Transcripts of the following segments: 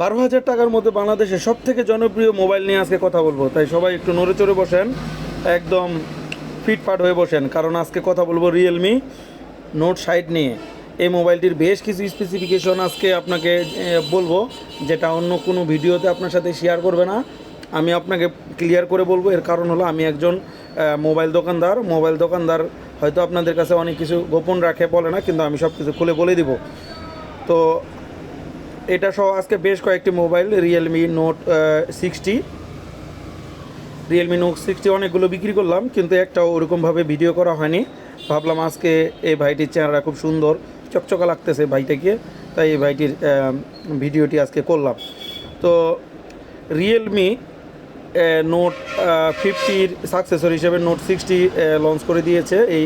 বারো হাজার টাকার মধ্যে বাংলাদেশের সব থেকে জনপ্রিয় মোবাইল নিয়ে আজকে কথা বলব। তাই সবাই একটু নড়ে চড়ে বসেন, একদম ফিটফাট হয়ে বসেন, কারণ আজকে কথা বলব রিয়েলমি নোট সাইট নিয়ে। এই মোবাইলটির বেশ কিছু স্পেসিফিকেশন আজকে আপনাকে বলব, যেটা অন্য কোনো ভিডিওতে আপনার সাথে শেয়ার করবে না। আমি আপনাকে ক্লিয়ার করে বলব, এর কারণ হলো আমি একজন মোবাইল দোকানদার। মোবাইল দোকানদার হয়তো আপনাদের কাছে অনেক কিছু গোপন রাখে, বলে না, কিন্তু আমি সব কিছু খুলে বলে দিব। তো এটা সহ আজকে বেশ কয়েকটি mobile Realme Note sixty Realme Note sixty অনেকগুলো বিক্রি করলাম, কিন্তু একটাও ওরকমভাবে ভিডিও করা হয়নি। ভাবলাম আজকে এই ভাইটির চেহারা খুব সুন্দর, চকচকা লাগতেছে ভাইটাকে, তাই এই ভাইটির ভিডিওটি আজকে করলাম। তো রিয়েলমি নোট ফিফটির সাকসেসর হিসেবে নোট সিক্সটি লঞ্চ করে দিয়েছে এই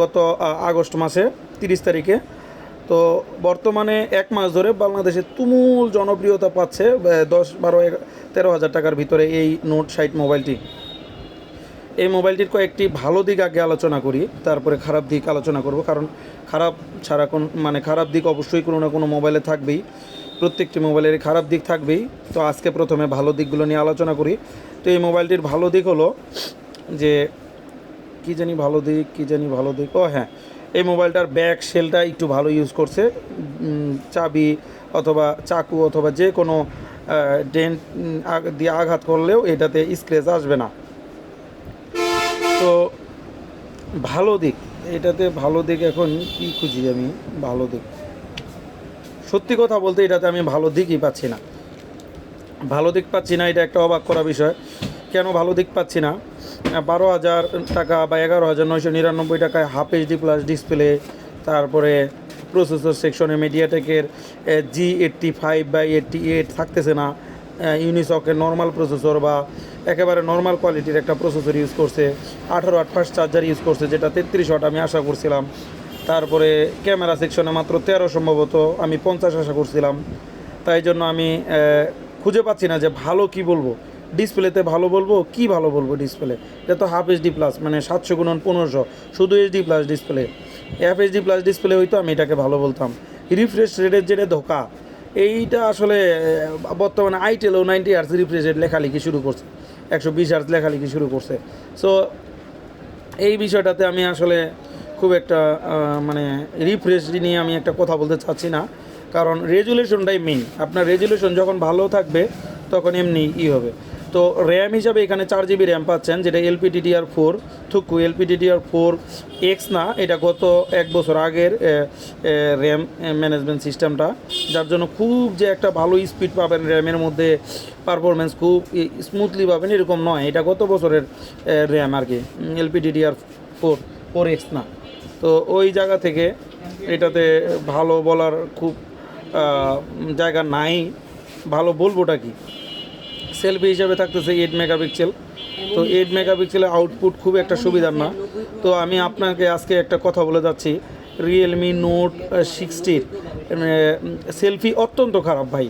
গত আগস্ট মাসে, তিরিশ তারিখে। তো বর্তমানে এক মাস ধরে বাংলাদেশে তুমুল জনপ্রিয়তা পাচ্ছে দশ, বারো তেরো হাজার টাকার ভিতরে এই নোট সাইট মোবাইলটি। এই মোবাইলটির কয়েকটি ভালো দিক আগে আলোচনা করি, তারপরে খারাপ দিক আলোচনা করব, কারণ খারাপ ছাড়া কোন মানে খারাপ দিক অবশ্যই কোনো না কোনো মোবাইলে থাকবেই, প্রত্যেকটি মোবাইলের খারাপ দিক থাকবেই। তো আজকে প্রথমে ভালো দিকগুলো নিয়ে আলোচনা করি। তো এই মোবাইলটির ভালো দিক হলো যে, কি জানি ভালো দিক, কি জানি ভালো দিক, ও হ্যাঁ এই মোবাইলটার ব্যাক সেলটা একটু ভালো ইউজ করছে। চাবি অথবা চাকু অথবা যে কোনো ডেন্ট দিয়ে আঘাত করলেও এটাতে স্ক্র্যাচ আসবে না। তো ভালো দিক, এটাতে ভালো দিক এখন কি খুঁজি আমি? ভালো দিক। সত্যি কথা বলতে এটাতে আমি ভালো দিকই পাচ্ছি না। ভালো দিক পাচ্ছি না, এটা একটা অবাক করা বিষয়। কেন ভালো দিক পাচ্ছি না? বারো হাজার টাকা বা এগারো হাজার নয়শো নিরানব্বই টাকায় হাফ এইচডি প্লাস ডিসপ্লে, তারপরে প্রসেসর সেকশনে মিডিয়াটেকের জি এইট্টি ফাইভ বা এইট্টি এইট থাকতেছে না। ইউনিসকের নর্মাল প্রসেসর বা একেবারে নর্মাল কোয়ালিটির একটা প্রসেসর ইউজ করছে। আঠারো আট ফাস্ট চার্জার ইউজ করছে, যেটা তেত্রিশ ওয়াট আমি আশা করছিলাম। তারপরে ক্যামেরা সেকশনে মাত্র তেরো সম্ভবত আমি পঞ্চাশ আশা করছিলাম। তাই জন্য আমি খুঁজে পাচ্ছি না যে ভালো কি বলব। ডিসপ্লেতে ভালো বলব? কি ভালো বলব ডিসপ্লে? এটা তো হাফ এইচডি প্লাস মানে সাতশো গুণন পনেরোশো, শুধু HD plus display F HD plus display হইতো আমি এটাকে ভালো বলতাম। রিফ্রেশ রেটের যেটা ধোকা। এইটা আসলে বর্তমানে আইটেলও নাইনটি আর্স রিফ্রেশ রেট লেখালেখি শুরু করছে। একশো বিশ আর্স লেখালেখি শুরু করছে। সো এই বিষয়টাতে আমি আসলে খুব একটা মানে রিফ্রেশ নিয়ে আমি একটা কথা বলতে চাচ্ছি না। কারণ রেজুলেশনটাই মেইন আপনার রেজুলেশন যখন ভালো থাকবে, তখন এমনি ই হবে। তো র্যাম হিসাবে এখানে চার জিবি র্যাম পাচ্ছেন, যেটা এলপিডিডিআর ফোর, থুকু এলপিডিডিআর ফোর এক্স না, এটা গত এক বছর আগের র্যাম ম্যানেজমেন্ট সিস্টেমটা, যার জন্য খুব যে একটা ভালো স্পিড পাবেন র্যামের মধ্যে পারফরমেন্স খুব স্মুথলি পাবেন, এরকম নয়, এটা গত বছরের র্যাম আর কি এলপিডিডিআর ফোর ফোর এক্স না। তো ওই জায়গা থেকে এটাতে ভালো বলার খুব জায়গা নাই, ভালো বলবোটা কি? সেলফি হিসাবে থাকতেছে এইট মেগাপিক্সেল তো এইট মেগাপিক্সেলের আউটপুট খুব একটা সুবিধার না। তো আমি আপনাকে আজকে একটা কথা বলে যাচ্ছি। রিয়েলমি নোট সিক্সটির সেলফি অত্যন্ত খারাপ ভাই।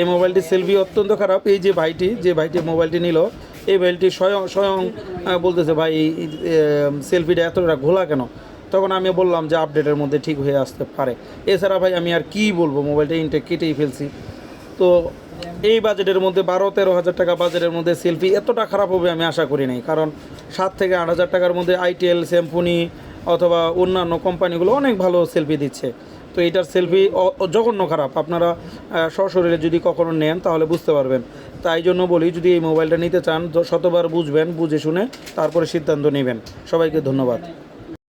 এই মোবাইলটির সেলফি অত্যন্ত খারাপ। এই যে ভাইটি যে ভাইটি মোবাইলটি নিল, এই মোবাইলটি স্বয়ং স্বয়ং বলতেছে, ভাই সেলফিটা এতটা ঘোলা কেন? তখন আমি বললাম যে আপডেটের মধ্যে ঠিক হয়ে আসতে পারে। এছাড়া ভাই, আমি আর কি বলব? মোবাইলটা ইনটেক কেটেই ফেলছি। তো এই বাজেটের মধ্যে বারো, তেরো হাজার টাকা বাজেটের মধ্যে সেলফি এতটা খারাপ হবে আমি আশা করি নাই। কারণ সাত থেকে আট হাজার টাকার মধ্যে আইটেল স্যাম্পুনি অথবা অন্যান্য কোম্পানিগুলো অনেক ভালো সেলফি দিচ্ছে। তো এটার সেলফি জঘন্য খারাপ। আপনারা সশরীরে যদি কখনো নেন তাহলে বুঝতে পারবেন। তাই জন্য বলি, যদি এই মোবাইলটা নিতে চান শতবার বুঝবেন, বুঝে শুনে তারপরে সিদ্ধান্ত নেবেন। সবাইকে ধন্যবাদ।